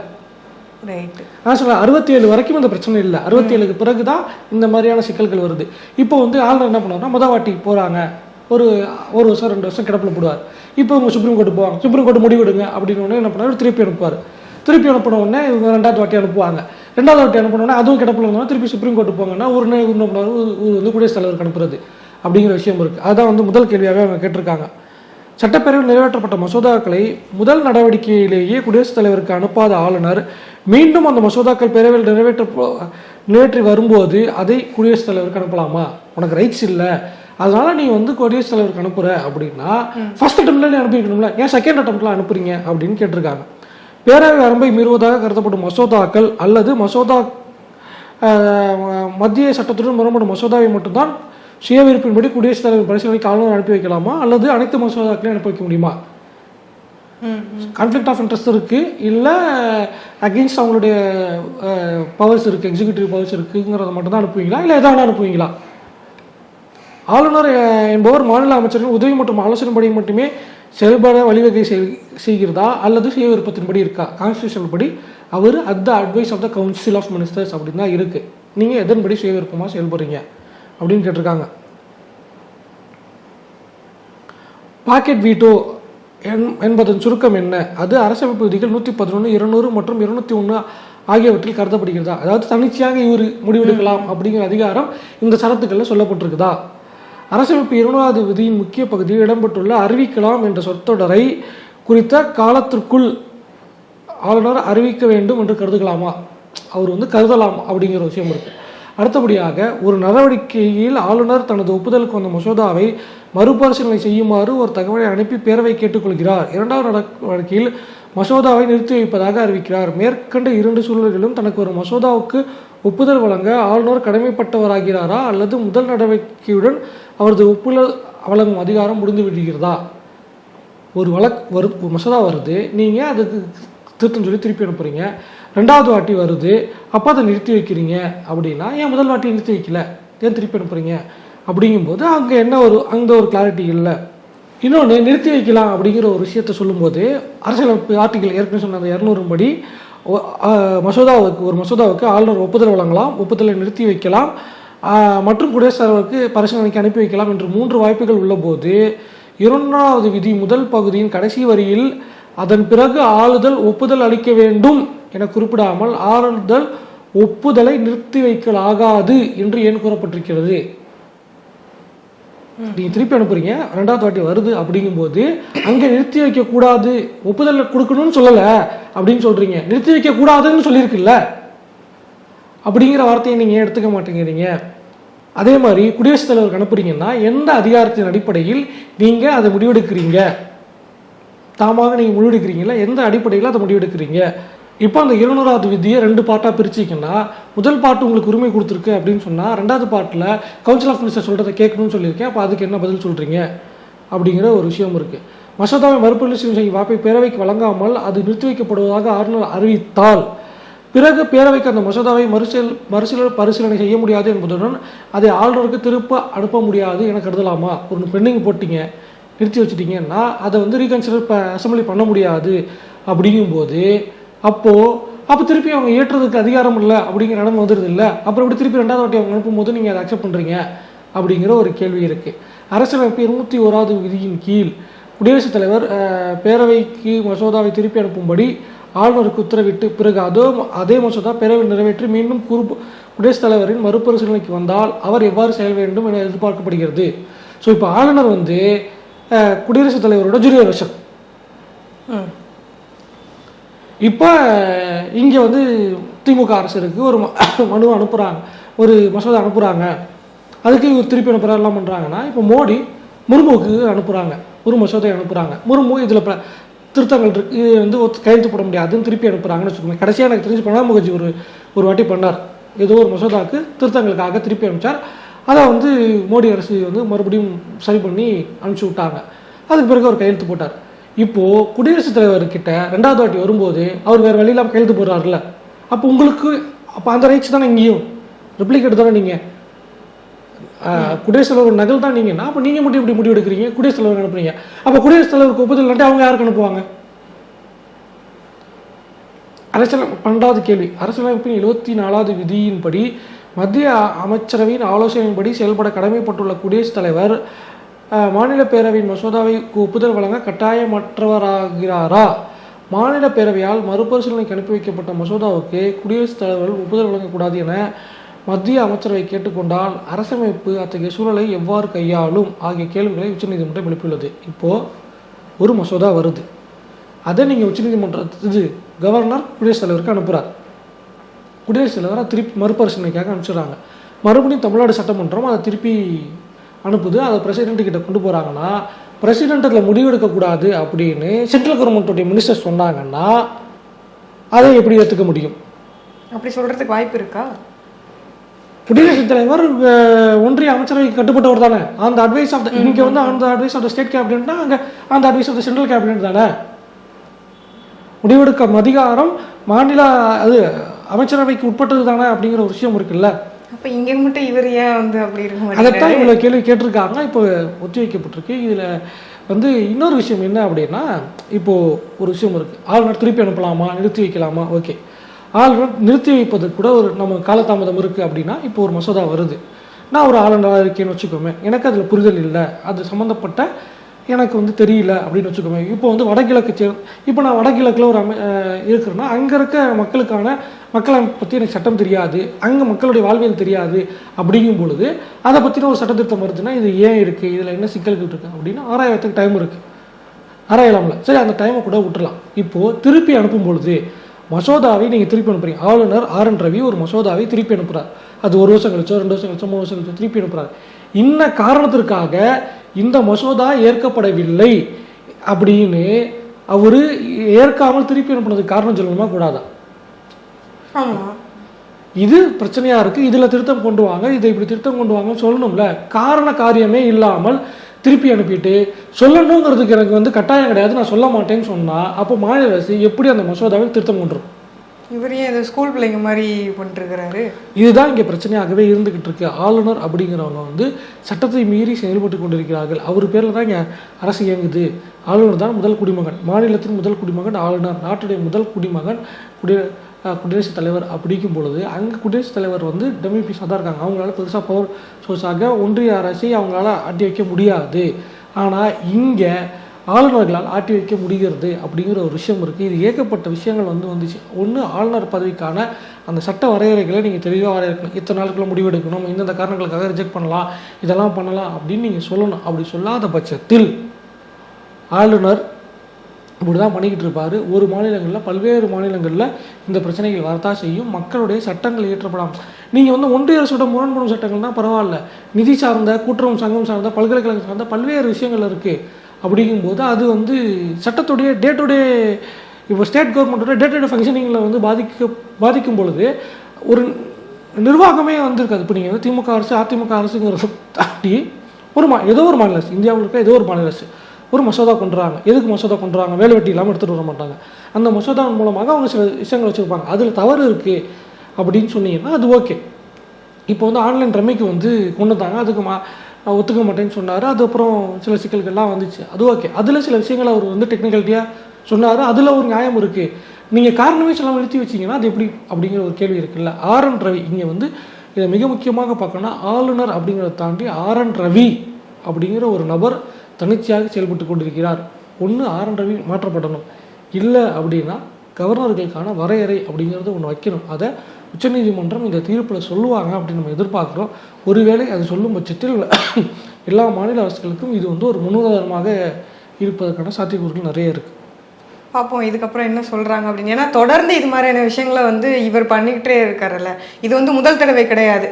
நான் சொல்ல அறுபத்தி ஏழு வரைக்கும் இந்த பிரச்சனை இல்லை. அறுபத்தி ஏழுக்கு பிறகு தான் இந்த மாதிரியான சிக்கல்கள் வருது. இப்போ வந்து ஆளுநர் என்ன பண்ணுவாருன்னா முத வாட்டி போகிறாங்க ஒரு ஒரு வருஷம் ரெண்டு வருஷம் கிடப்பில் போடுவார். இப்போ இவங்க சுப்ரீம் கோர்ட்டு போவாங்க. சுப்ரீம் கோர்ட் முடிவெடுங்க அப்படின்னு உடனே என்ன பண்ணுவார்? திருப்பி அனுப்புவார். திருப்பி அனுப்பின உடனே இவங்க ரெண்டாவது வாட்டி அனுப்புவாங்க. ரெண்டாவது வாட்டி அனுப்பினோடனே அதுவும் கிடப்பில் இருந்தாலும் திருப்பி சுப்ரீம் கோர்ட்டு போங்கன்னா ஒரு என்ன பண்ணுவார் ஒரு வந்து குடியரசுத் தலைவருக்கு அனுப்புறது அப்படிங்கிற விஷயம் இருக்குது அதுதான் வந்து முதல் கேள்வியாகவே அவங்க கேட்டிருக்காங்க. சட்டப்பேரவையில் நிறைவேற்றப்பட்ட மசோதாக்களை முதல் நடவடிக்கையிலேயே குடியரசுத் தலைவருக்கு அனுப்பாத ஆளுநர் மீண்டும் அந்த மசோதாக்கள் பேரவையில் நிறைவேற்ற நிறைவேற்றி வரும்போது அதை குடியரசுத் தலைவருக்கு அனுப்பலாமா? உனக்கு ரைட்ஸ் இல்லை. அதனால நீ வந்து குடியரசுத் தலைவருக்கு அனுப்புற அப்படின்னா ஃபர்ஸ்ட் அட்டம்ப்ட்ல நீ அனுப்பிக்கணும்ல ஏன் செகண்ட் அட்டம்ப்ட்ல அனுப்புறீங்க? அப்படின்னு கேட்டிருக்காங்க. பேரவை வரம்பை மீறுவதாக கருதப்படும் மசோதாக்கள் அல்லது மசோதா மத்திய சட்டத்துடன் முரண்படும் மசோதாவை மட்டும்தான் சுய விருப்பின்படி குடியரசுத் தலைவர் பரிசீலனைக்கு ஆளுநர் அனுப்பி வைக்கலாமா? அல்லது அனைத்து மசோதாக்களையும் அனுப்பி வைக்க முடியுமா? கான்ஃப்ளிக்ட் ஆஃப் இன்ட்ரெஸ்ட் இருக்கு இல்லை அகெயின்ஸ்ட் அவங்களுடைய பவர்ஸ் இருக்கு எக்ஸிக்யூட்டிவ் பவர்ஸ் இருக்குங்கிறத மட்டும் தான் அனுப்புவீங்களா? இல்லை எதாவது அனுப்புவீங்களா? ஆளுநர் என்பவர் மாநில அமைச்சரின் உதவி மற்றும் ஆலோசனைப்படி மட்டுமே செயல்பட வழிவகை செய்- செய்கிறதா? அல்லது சுய விருப்பத்தின்படி இருக்கா? கான்ஸ்டியூஷன் படி அவர் at the advice of the council of ministers அப்படின்னு தான் இருக்கு. நீங்கள் எதன்படி சுய விருப்பமாக செயல்படுறீங்க? அப்படின்னு கேட்டிருக்காங்க. பாக்கெட் வீட்டோ என்- என்பதன் சுருக்கம் என்ன? அது அரசமைப்பு விதிகள் நூற்றி பதினொன்று இருநூறு மற்றும் இருநூத்தி ஒன்று ஆகியவற்றில் கருதப்படுகிறதா? அதாவது தனிச்சையாக இவர் முடிவெடுக்கலாம் அப்படிங்கிற அதிகாரம் இந்த சரத்துக்களில் சொல்லப்பட்டிருக்குதா? அரசமைப்பு இருநூறாவது விதியின் முக்கிய பகுதியில் இடம்பெற்றுள்ள அறிவிக்கலாம் என்ற சொற்றொடரை குறித்த காலத்திற்குள் ஆளுநர் அறிவிக்க வேண்டும் என்று கருதுகலாமா? அவர் வந்து கருதலாம் அப்படிங்கிற விஷயம் இருக்குது அடுத்தபடியாக ஒரு நடவடிக்கையில் ஆளுநர் தனது ஒப்புதலுக்கு வந்த மசோதாவை மறுபரிசீலனை செய்யுமாறு ஒரு தகவலை அனுப்பி பேரவை கேட்டுக்கொள்கிறார். இரண்டாவது நடவடிக்கையில் மசோதாவை நிறுத்தி வைப்பதாக அறிவிக்கிறார். மேற்கண்ட இரண்டு சூழல்களிலும் தனக்கு ஒரு மசோதாவுக்கு ஒப்புதல் வழங்க ஆளுநர் கடமைப்பட்டவராகிறாரா அல்லது முதல் நடவடிக்கையுடன் அவரது ஒப்புதல் வழங்கும் அதிகாரம் முடிந்து விடுகிறதா ஒரு வழக் வரு மசோதா வருது. நீங்கள் அதுக்கு திருத்தம் சொல்லி திருப்பி அனுப்புறீங்க. ரெண்டாவது வாட்டி வருது. அப்போ அதை நிறுத்தி வைக்கிறீங்க. அப்படின்னா ஏன் முதல் வாட்டி நிறுத்தி வைக்கல? ஏன் திருப்பி அனுப்புறீங்க? அப்படிங்கும்போது அங்கே என்ன ஒரு அந்த ஒரு கிளாரிட்டி இல்லை. இன்னொன்று நிறுத்தி வைக்கலாம் அப்படிங்கிற ஒரு விஷயத்த சொல்லும்போது அரசியலமைப்பு ஆர்டிகல் ஏற்கனவே சொன்ன அந்த இரநூறுபடி மசோதாவுக்கு ஒரு மசோதாவுக்கு ஆளுநர் ஒப்புதல் வழங்கலாம். ஒப்புதலை நிறுத்தி வைக்கலாம். மற்றும் குடியரசுத் தலைவருக்கு பரிசீலனைக்கு அனுப்பி வைக்கலாம் என்று மூன்று வாய்ப்புகள் உள்ளபோது இரண்டாவது விதி முதல் பகுதியின் கடைசி வரியில் அதன் பிறகு ஆளுதல் ஒப்புதல் அளிக்க வேண்டும் என குறிப்பிடாமல் ஆளுதல் ஒப்புதலை நிறுத்தி வைக்கலாகாது என்று ஏன் கூறப்பட்டிருக்கிறது? நீங்க திருப்பி அனுப்புறீங்க. ரெண்டாவது வாட்டி வருது அப்படிங்கும்போது அங்க நிறுத்தி வைக்க கூடாது ஒப்புதல் கொடுக்கணும்னு சொல்லல அப்படின்னு சொல்றீங்க. நிறுத்தி வைக்க கூடாதுன்னு சொல்லியிருக்குல்ல? அப்படிங்கிற வார்த்தையை நீங்க எடுத்துக்க மாட்டேங்கிறீங்க? அதே மாதிரி குடியரசுத் தலைவருக்கு அனுப்புறீங்கன்னா எந்த அதிகாரத்தின் அடிப்படையில் நீங்க அதை முடிவெடுக்கிறீங்க? தாமாக நீங்கள் முடிவெடுக்கிறீங்களா எந்த அடிப்படையில் அதை முடிவெடுக்கிறீங்க? இப்போ அந்த இருநூறாவது விதியை ரெண்டு பார்ட்டாக பிரிச்சிங்கன்னா முதல் பாட்டு உங்களுக்கு உரிமை கொடுத்துருக்கு அப்படின்னு சொன்னால் ரெண்டாவது பாட்டில் கவுன்சில் ஆஃப் மினிஸ்டர் சொல்கிறத கேட்கணும்னு சொல்லியிருக்கேன். அப்போ அதுக்கு என்ன பதில் சொல்கிறீங்க அப்படிங்கிற ஒரு விஷயம் இருக்குது மசோதாவை மறுபரிசீலனை செய்யும் வாய்ப்பை பேரவைக்கு வழங்காமல் அது நிறுத்தி வைக்கப்படுவதாக ஆளுநர் அறிவித்தால் பிறகு பேரவைக்கு அந்த மசோதாவை மறுசீல் மறுசீல பரிசீலனை செய்ய முடியாது என்பதுடன் அதை ஆளுநருக்கு திருப்ப அனுப்ப முடியாது என கருதலாமா? ஒரு பெண்டிங் போட்டிங்க. நிறுத்தி வச்சுட்டிங்கன்னா அதை வந்து ரீகன்சிடர் இப்போ அசம்பிளி பண்ண முடியாது. அப்படிங்கும்போது அப்போது அப்போ திருப்பி அவங்க ஏற்றுறதுக்கு அதிகாரம் இல்லை அப்படிங்கிற இடம் வந்துடுது இல்லை. அப்புறம் இப்படி திருப்பி ரெண்டாவது வாட்டி அவங்க அனுப்பும்போது நீங்கள் அதை அக்செப்ட் பண்ணுறீங்க அப்படிங்கிற ஒரு கேள்வி இருக்குது அரசியலமைப்பு இருநூற்றி ஓராவது விதியின் கீழ் குடியரசுத் தலைவர் பேரவைக்கு மசோதாவை திருப்பி அனுப்பும்படி ஆளுநருக்கு உத்தரவிட்டு பிறகு அதோ அதே மசோதா பேரவையில் நிறைவேற்றி மீண்டும் குறு குடியரசுத் தலைவரின் மறுபரிசீலனைக்கு வந்தால் அவர் எவ்வாறு செயல் வேண்டும் என எதிர்பார்க்கப்படுகிறது. ஸோ இப்போ ஆளுநர் வந்து குடியரசுத் தலைவரோட ஜூனியர் வெர்ஷன் ம். இப்போ இங்கே வந்து திமுக அரசுக்கு ஒரு ம- <coughs> மனு அனுப்புகிறாங்க ஒரு மசோதா அனுப்புகிறாங்க அதுக்கு இவர் திருப்பி அனுப்புகிறார் எல்லாம் பண்ணுறாங்கன்னா இப்போ மோடி முர்முவுக்கு அனுப்புகிறாங்க ஒரு மசோதை அனுப்புகிறாங்க முர்மு இதில் திருத்தங்கள் இருக்கு இது வந்து ஒத்து- கையெழுத்து போட முடியாதுன்னு திருப்பி அனுப்புகிறாங்கன்னு வச்சுக்கோங்க கடைசியாக எனக்கு தெரிஞ்சு பிரணாப் முகர்ஜி ஒரு ஒரு வாட்டி பண்ணார். ஏதோ ஒரு மசோதாவுக்கு திருத்தங்களுக்காக திருப்பி அனுப்பிச்சார். அதை வந்து மோடி அரசு வந்து மறுபடியும் சரி பண்ணி அனுப்பிச்சி விட்டாங்க. அதுக்கு பிறகு அவர் கையெழுத்து போட்டார். இப்போ குடியரசுத் தலைவர்கிட்ட ரெண்டாவது வாட்டி வரும்போது அவர் வேற வழியில கையெழுத்து போடுறாருல அப்போ உங்களுக்கு அப்போ அந்த ரைட்ஸ் தானே இங்கேயும்? ரிப்ளிகேட் தானே நீங்க? குடியரசுத் தலைவர் நகல் தான் நீங்கன்னா அப்போ நீங்க மட்டும் இப்படி முடிவு எடுக்கிறீங்க குடியரசுத் தலைவர் அனுப்புறீங்க. அப்போ குடியரசுத் தலைவருக்கு ஒப்புதல் இல்லாட்டி அவங்க யாருக்கு அனுப்புவாங்க? அரசியல் பன்னெண்டாவது கேள்வி. அரசியலமைப்பின் எழுபத்தி நாலாவது விதியின்படி மத்திய அமைச்சரவையின் ஆலோசனையின்படி செயல்பட கடமைப்பட்டுள்ள குடியரசுத் தலைவர் மாநில பேரவையின் மசோதாவைக்கு ஒப்புதல் வழங்க கட்டாயமற்றவராகிறாரா? மாநில பேரவையால் மறுபரிசீலனைக்கு அனுப்பி வைக்கப்பட்ட மசோதாவுக்கு குடியரசுத் தலைவர் ஒப்புதல் வழங்கக்கூடாது என மத்திய அமைச்சரவை கேட்டுக்கொண்டால் அரசமைப்பு அத்தகைய சூழலை எவ்வாறு கையாளும்? ஆகிய கேள்விகளை உச்சநீதிமன்றம் எழுப்பியுள்ளது. இப்போது ஒரு மசோதா வருது. அதை நீங்கள் உச்சநீதிமன்றத்து கவர்னர் குடியரசுத் தலைவருக்கு அனுப்புகிறார் குடியரசுத் தலைவர் அதை திருப்பி மறுபரிசீலனைக்காக அனுப்பிச்சிடுறாங்க. மறுபடியும் தமிழ்நாடு சட்டமன்றம் அதை திருப்பி அனுப்புது. அதை பிரசிடென்ட் கிட்ட கொண்டு போகிறாங்கன்னா பிரசிடென்ட் அதில் முடிவெடுக்கக்கூடாது அப்படின்னு சென்ட்ரல் கவர்மெண்ட்டுடைய மினிஸ்டர் சொன்னாங்கன்னா அதை எப்படி ஏற்றுக்க முடியும்? அப்படி சொல்றதுக்கு வாய்ப்பு இருக்கா? குடியரசுத் தலைவர் ஒன்றிய அமைச்சரவைக்கு கட்டுப்பட்டவர் தானே. அந்த அட்வைஸ் ஆஃப் த இங்கே வந்து அந்த அட்வைஸ் ஆஃப் த ஸ்டேட் கேபினட்னா அங்கே அந்த advice of the central cabinet தானே. முடிவெடுக்கும் அதிகாரம் மாநில அது அமைச்சரவைக்கு உட்பட்டது தானே அப்படிங்கிற ஒரு விஷயம் இருக்குல்ல? அப்ப இங்க மட்டும் இவர் ஏன் வந்து அப்படி இருக்க அதைத்தான் இவ்வளோ கேள்வி கேட்டிருக்காங்க. இப்போ ஒத்தி வைக்கப்பட்டிருக்கு இதில் வந்து இன்னொரு விஷயம் என்ன அப்படின்னா இப்போது ஒரு விஷயம் இருக்குது ஆளுநர் திருப்பி அனுப்பலாமா? நிறுத்தி வைக்கலாமா? ஓகே. ஆளுநர் நிறுத்தி வைப்பதற்கு கூட ஒரு நம்ம காலதாமதம் இருக்குது அப்படின்னா இப்போ ஒரு மசோதா வருது. நான் ஒரு ஆளுநராக இருக்கேன்னு வச்சுக்கோமே எனக்கு அதில் புரிதல் இல்லை. அது சம்மந்தப்பட்ட எனக்கு வந்து தெரியல அப்படின்னு வச்சுக்கோமே. இப்போ வந்து வடகிழக்கு சே இப்போ நான் வடகிழக்கில் ஒரு அமை இருக்கிறேன்னா அங்கே இருக்க மக்களுக்கான மக்களை பற்றி எனக்கு சட்டம் தெரியாது. அங்கே மக்களுடைய வாழ்வியல் தெரியாது. அப்படிங்கும் பொழுது அதை பற்றின ஒரு சட்டத்திருத்தம் வருதுன்னா இது ஏன் இருக்குது இதில் என்ன சிக்கல்கள் இருக்குது அப்படின்னு ஆராயத்துக்கு டைம் இருக்குது ஆராயலாம்ல. சரி அந்த டைமை கூட விட்டுலாம் இப்போது திருப்பி அனுப்பும் பொழுது மசோதாவை நீங்கள் திருப்பி அனுப்புறீங்க. ஆளுநர் ஆர் என் ரவி ஒரு மசோதாவை திருப்பி அனுப்புகிறார் அது ஒரு வருஷம் கழிச்சோ ரெண்டு வருஷம் கழிச்சோ மூணு வருஷம் கழிச்சோ திருப்பி அனுப்புகிறார் இன்ன காரணத்திற்காக இந்த மசோதா ஏற்கப்படவில்லை அப்படின்னு அவர் ஏற்காமல் திருப்பி அனுப்புனதுக்கு காரணம் சொல்லணுமா? கூடாதான் ஆமா. இது பிரச்சனையா இருக்கு. இதுல திருத்தம் கொண்டு வாங்க. இதை இப்படி திருத்தம் கொண்டு வாங்க சொல்லணும்ல. காரண காரியமே இல்லாமல் திருப்பி அனுப்பிட்டு சொல்லணுங்கிறதுக்கு எனக்கு வந்து கட்டாயம் கிடையாது. நான் சொல்ல மாட்டேன்னு சொன்னா அப்போ மாநில அரசு எப்படி அந்த மசோதாவில் திருத்தம் கொண்டு வரும்? இவர் ஏன் இது ஸ்கூல் பிள்ளைங்க மாதிரி பண்ணிட்டு இருக்கிறாரு இதுதான் இங்கே பிரச்சனையாகவே இருந்துகிட்டு இருக்கு. ஆளுநர் அப்படிங்கிறவங்க வந்து சட்டத்தை மீறி செயல்பட்டு கொண்டிருக்கிறார்கள். அவர் பேரில் தான் இங்கே அரசு இயங்குது. ஆளுநர் தான் முதல் குடிமகன். மாநிலத்தின் முதல் குடிமகன் ஆளுநர் நாட்டுடைய முதல் குடிமகன் அஹ் குடியரசுத் தலைவர் அப்படிக்கும் பொழுது அங்கே குடியரசுத் தலைவர் வந்து டெமி பீஸாக தான் இருக்காங்க. அவங்களால பெருசாக பவர் சோர்ஸாக ஒன்றிய அரசை அவங்களால ஆட்டி வைக்க முடியாது. ஆனால் இங்கே ஆளுநர்களால் ஆட்டி வைக்க முடிகிறது அப்படிங்கிற ஒரு விஷயம் இருக்குது இது ஏகப்பட்ட விஷயங்கள் வந்து வந்துச்சு. ஒன்று ஆளுநர் பதவிக்கான அந்த சட்ட வரையறைகளை நீங்கள் தெளிவாக வரையறுக்கணும். இத்தனை நாளுக்குள்ள முடிவெடுக்கணும். இந்தந்த காரணங்களுக்காக ரிஜெக்ட் பண்ணலாம். இதெல்லாம் பண்ணலாம் அப்படின்னு நீங்கள் சொல்லணும். அப்படி சொல்லாத பட்சத்தில் ஆளுநர் இப்படி தான் பண்ணிக்கிட்டு இருப்பார். ஒரு மாநிலங்களில் பல்வேறு மாநிலங்களில் இந்த பிரச்சனைகள் வரத்தான் செய்யும். மக்களுடைய சட்டங்கள் இயற்றப்படாமல் நீங்கள் வந்து ஒன்றிய அரசோட முரண்படும் சட்டங்கள்னா பரவாயில்ல. நிதி சார்ந்த கூட்டுறவு சங்கம் சார்ந்த பல்கலைக்கழகம் சார்ந்த பல்வேறு விஷயங்கள் இருக்குது அப்படிங்கும்போது அது வந்து சட்டத்துடைய டே டு டே இப்போ ஸ்டேட் கவர்மெண்ட்டோட டே டு டே ஃபங்க்ஷனிங்கில் வந்து பாதிக்க பாதிக்கும் பொழுது ஒரு நிர்வாகமே வந்திருக்காது. இப்போ நீங்கள் வந்து திமுக அரசு அதிமுக அரசுங்கிறத தாண்டி ஒரு மா ஏதோ ஒரு மாநில அரசு இந்தியாவில் இருக்க ஏதோ ஒரு மாநில அரசு. ஒரு மசோதா கொண்டுறாங்க எதுக்கு மசோதா கொண்டுறாங்க வேலை வெட்டி இல்லாமல் எடுத்துகிட்டு வர மாட்டாங்க. அந்த மசோதாவின் மூலமாக அவங்க சில விஷயங்கள் வச்சுருப்பாங்க. அதில் தவறு இருக்குது அப்படின்னு சொன்னீங்கன்னா அது ஓகே. இப்போ வந்து ஆன்லைன் ரம்மிக்கு வந்து கொண்டு வந்தாங்க. அதுக்கு மா ஒத்துக்க மாட்டேன்னு சொன்னார். அதுக்கப்புறம் சில சிக்கல்கள்லாம் வந்துச்சு. அது ஓகே. அதில் சில விஷயங்கள் அவர் வந்து டெக்னிக்கலிட்டியாக சொன்னார். அதில் ஒரு நியாயம் இருக்குது நீங்கள் காரணமே சொல்லாமல் நிறுத்தி வச்சீங்கன்னா அது எப்படி அப்படிங்கிற ஒரு கேள்வி இருக்குல்ல. R N Ravi. இங்கே வந்து இதை மிக முக்கியமாக பார்க்கணும்னா ஆளுநர் அப்படிங்கிறத தாண்டி ஆர் என் ரவி அப்படிங்கிற ஒரு நபர் தனிச்சையாக செயல்பட்டு கொண்டிருக்கிறார். ஒன்று ஆர் என் ரவி மாற்றப்படணும். இல்லை அப்படின்னா கவர்னர்களுக்கான வரையறை அப்படிங்கிறத ஒன்று வைக்கணும். அதை உச்சநீதிமன்றம் இந்த தீர்ப்பில் சொல்லுவாங்க அப்படின்னு நம்ம எதிர்பார்க்குறோம். ஒருவேளை அது சொல்லும் பட்சத்தில் எல்லா மாநில அரசுகளுக்கும் இது வந்து ஒரு முன்னுதாரணமாக இருப்பதற்கான சாத்தியக்கூறுகள் நிறைய இருக்குது பார்ப்போம் இதுக்கப்புறம் என்ன சொல்றாங்க அப்படின்னு. ஏன்னா தொடர்ந்து இது மாதிரியான விஷயங்களை வந்து இவர் பண்ணிக்கிட்டே இருக்காருல்ல. இது வந்து முதல் தடவை கிடையாது.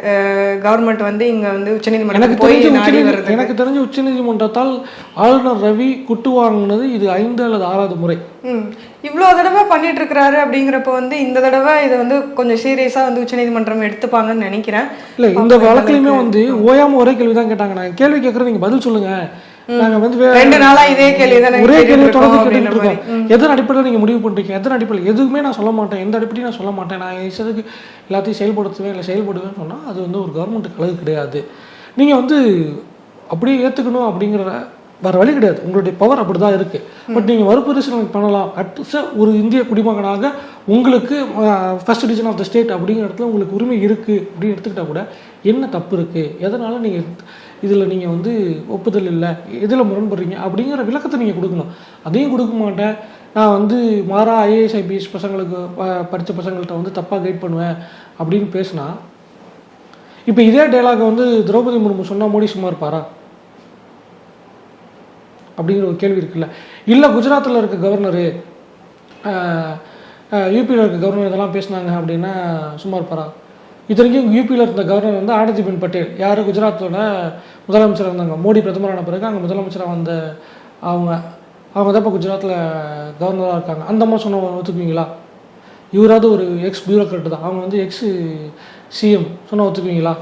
கவர்மெண்ட் வந்து இங்க வந்து உச்சநீதிமன்றம் போய் நாடி வருது எனக்கு தெரிஞ்ச உச்சநீதிமன்றத்தால் ஆளுநர் ரவி குட்டு வாங்கினது இது ஐந்து அல்லது ஆறாவது முறை. இவ்வளோ தடவை பண்ணிட்டு இருக்கிறாரு அப்படிங்கிறப்ப வந்து இந்த தடவை இதை வந்து கொஞ்சம் சீரியஸாக வந்து உச்சநீதிமன்றம் எடுத்துப்பாங்கன்னு நினைக்கிறேன். இல்லை இந்த வழக்குலையுமே வந்து ஓயாம ஒரே கேள்வி தான் கேட்டாங்க. நான் கேள்வி கேட்குறேன் நீங்கள் பதில் சொல்லுங்க. நாங்க வந்து ரெண்டு நாளா இதே கேள்வி ஒரே தொடர்ந்து கேட்டுட்டு. இருக்கோம். எதன் அடிப்படையில் நீங்கள் முடிவு பண்ணுறீங்க எதன் அடிப்படையில்? எதுவுமே நான் சொல்ல மாட்டேன். எந்த அடிப்படையும் நான் சொல்ல மாட்டேன். நான் இஷ்டத்துக்கு எல்லாத்தையும் செயல்படுத்துவேன் இல்லை செயல்படுவேன்னு சொன்னால் அது வந்து ஒரு கவர்மெண்ட்டுக்கு அழகு கிடையாது. நீங்கள் வந்து அப்படியே ஏற்றுக்கணும் அப்படிங்கிற வேறு வழி கிடையாது. உங்களுடைய பவர் அப்படி தான் இருக்குது பட் நீங்கள் மறுபரிசீலனை பண்ணலாம். அட்லீஸ்ட் ஒரு இந்திய குடிமகனாக உங்களுக்கு first division of the state அப்படிங்கிற இடத்துல உங்களுக்கு உரிமை இருக்குது அப்படின்னு எடுத்துக்கிட்டால் கூட என்ன தப்பு இருக்குது எதனால் நீங்கள் இதில் நீங்கள் வந்து ஒப்புதல் இல்லை எதில் முரண்படுறீங்க அப்படிங்கிற விளக்கத்தை நீங்கள் கொடுக்கணும். அதையும் கொடுக்க மாட்டேன். நான் வந்து மாறா ஐஏஎஸ் ஐபிஎஸ் பசங்களுக்கு ப படித்த பசங்கள்கிட்ட வந்து தப்பாக கைட் பண்ணுவேன் அப்படின்னு பேசினா இப்போ இதே டைலாகை வந்து திரௌபதி முர்மு சொன்னால் மோடி சும்மா இருப்பாரா? அப்படிங்கிற ஒரு கேள்வி இருக்குல்ல. இல்லை குஜராத்தில் இருக்க கவர்னரு யூபியில் இருக்க கவர்னர் இதெல்லாம் பேசினாங்க அப்படின்னா சும்மா இருப்பாரா? இத்தனைக்கும் யூபியில் இருந்த கவர்னர் வந்து ஆனந்திபென் பட்டேல். யார்? குஜராத்தோட முதலமைச்சராக இருந்தாங்க. மோடி பிரதமரான பிறகு அங்கே முதலமைச்சராக வந்த அவங்க. அவங்க தான் இப்போ குஜராத்தில் கவர்னராக இருக்காங்க. அந்த மாதிரி சொன்ன ஒத்துக்குவீங்களா? இவராவது ஒரு எக்ஸ் பியூரோக்ராட் தான். அவங்க வந்து எக்ஸ் சிஎம் சொன்னால் ஒத்துக்குவீங்களா?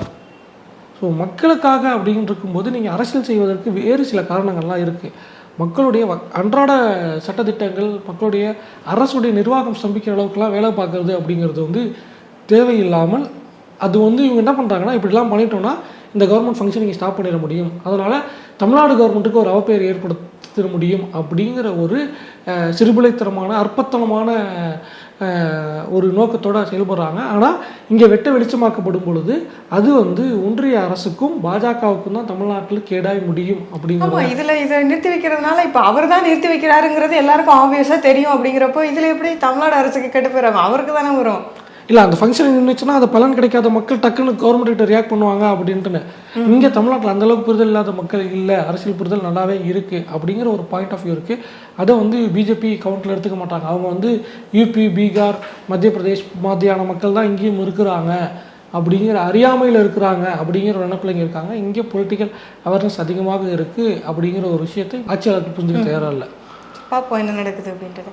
ஸோ மக்களுக்காக அப்படின்னு இருக்கும்போது நீங்கள் அரசியல் செய்வதற்கு வேறு சில காரணங்கள்லாம் இருக்குது மக்களுடைய வ- அன்றாட சட்டத்திட்டங்கள் மக்களுடைய அரசுடைய நிர்வாகம் ஸ்தம்பிக்கிற அளவுக்குலாம் வேலை பார்க்கறது அப்படிங்கிறது வந்து தேவையில்லாமல் அது வந்து இவங்க என்ன பண்ணுறாங்கன்னா இப்படிலாம் பண்ணிட்டோம்னா இந்த கவர்மெண்ட் ஃபங்க்ஷனிங் ஸ்டாப் பண்ணிட முடியும். அதனால் தமிழ்நாடு கவர்மெண்ட்டுக்கு ஒரு அவப்பெயர் ஏற்படுத்திட முடியும் அப்படிங்கிற ஒரு சிறுபிளைத்தனமான அற்பத்தனமான ஒரு நோக்கத்தோட செயல்படுறாங்க. ஆனால் இங்கே வெட்ட வெளிச்சமாக்கப்படும் பொழுது அது வந்து ஒன்றிய அரசுக்கும் பாஜகவுக்கும் தான் தமிழ்நாட்டில் கேடாய் முடியும் அப்படிங்கிற இதுல இதை நிறுத்தி வைக்கிறதுனால இப்ப அவர் தான் நிறுத்தி வைக்கிறாருங்கிறது எல்லாருக்கும் ஆப்வியஸா தெரியும் அப்படிங்கிறப்போ இதுல எப்படி தமிழ்நாடு அரசுக்கு கெட்டு போயிடும் அவருக்கு தானே வரும். இல்லை அந்த ஃபங்க்ஷன் நின்றுச்சுன்னா அது பலன் கிடைக்காத மக்கள் டக்குன்னு கவர்மெண்ட் கிட்ட ரியாக்ட் பண்ணுவாங்க அப்படின்ட்டுன்னு. இங்கே தமிழ்நாட்டில் அந்த அளவுக்கு புரிதல் இல்லாத மக்கள் இல்லை அரசியல் புரிதல் நல்லாவே இருக்குது அப்படிங்கிற ஒரு பாயிண்ட் ஆஃப் வியூ இருக்குது அதை வந்து பிஜேபி கவுண்டில் எடுத்துக்க மாட்டாங்க. அவங்க வந்து யூபி பீகார் மத்திய பிரதேஷ் மாதிரியான மக்கள் தான் இங்கேயும் இருக்கிறாங்க அப்படிங்கிற அறியாமையில் இருக்கிறாங்க அப்படிங்கிற ஒரு நினைப்பில் இருக்காங்க. இங்கே பொலிட்டிக்கல் அவேர்னஸ் அதிகமாக இருக்குது அப்படிங்கிற ஒரு விஷயத்தை ஆட்சியாளருக்கு புரிஞ்சுக்க தயாராக இல்லை. பார்ப்போம் என்ன நடக்குது அப்படின்ட்டு